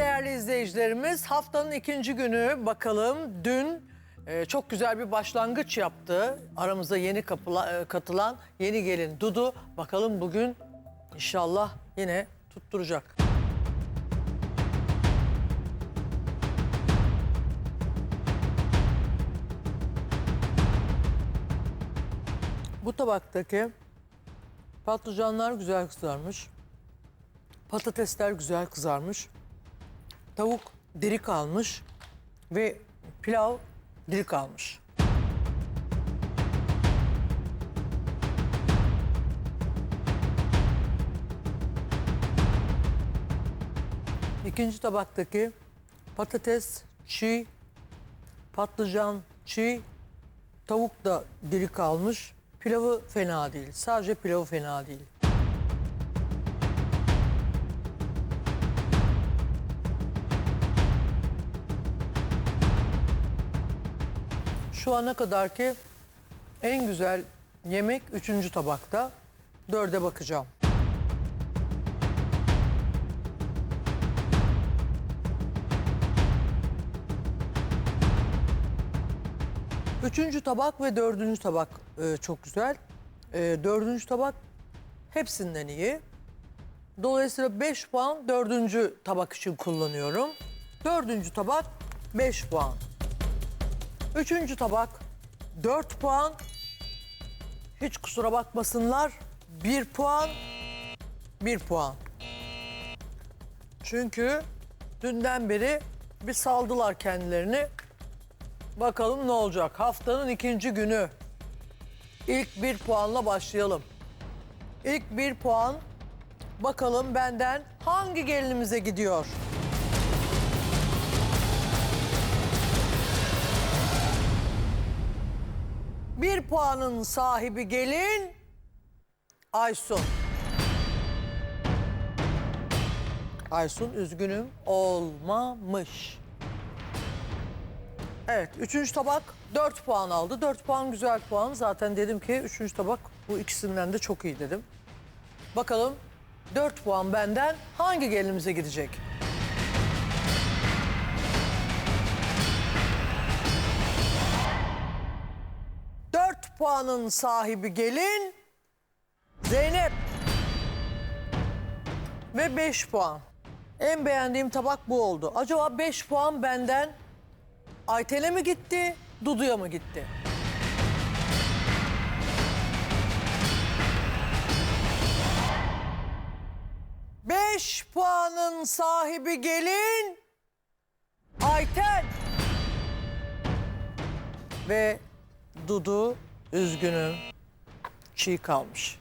değerli izleyicilerimiz haftanın ikinci günü bakalım dün e, çok güzel bir başlangıç yaptı. Aramıza yeni kapıla- e, katılan yeni gelin Dudu. Bakalım bugün inşallah yine tutturacak. Bu tabaktaki patlıcanlar güzel kızarmış. Patatesler güzel kızarmış. Tavuk diri kalmış ve pilav diri kalmış. İkinci tabaktaki patates çiğ, patlıcan çiğ, tavuk da diri kalmış. Pilavı fena değil. Sadece pilavı fena değil. Şu ana kadarki en güzel yemek üçüncü tabakta. Dörde bakacağım. Üçüncü tabak ve dördüncü tabak e, çok güzel. E, dördüncü tabak hepsinden iyi. Dolayısıyla 5 puan dördüncü tabak için kullanıyorum. Dördüncü tabak 5 puan. Üçüncü tabak 4 puan. Hiç kusura bakmasınlar. 1 puan. 1 puan. Çünkü dünden beri bir saldılar kendilerini. Bakalım ne olacak. Haftanın ikinci günü. İlk bir puanla başlayalım. İlk bir puan. Bakalım benden hangi gelinimize gidiyor? Puanın sahibi gelin Aysun. Aysun üzgünüm olmamış. Evet üçüncü tabak 4 puan aldı. 4 puan güzel puan. Zaten dedim ki üçüncü tabak bu ikisinden de çok iyi dedim. Bakalım 4 puan benden hangi gelinimize gidecek? Puanın sahibi gelin Zeynep. Ve 5 puan. En beğendiğim tabak bu oldu. Acaba 5 puan benden Ayten'e mi gitti, Dudu'ya mı gitti? Beş puanın sahibi gelin Ayten. Ve Dudu üzgünüm çiğ kalmış.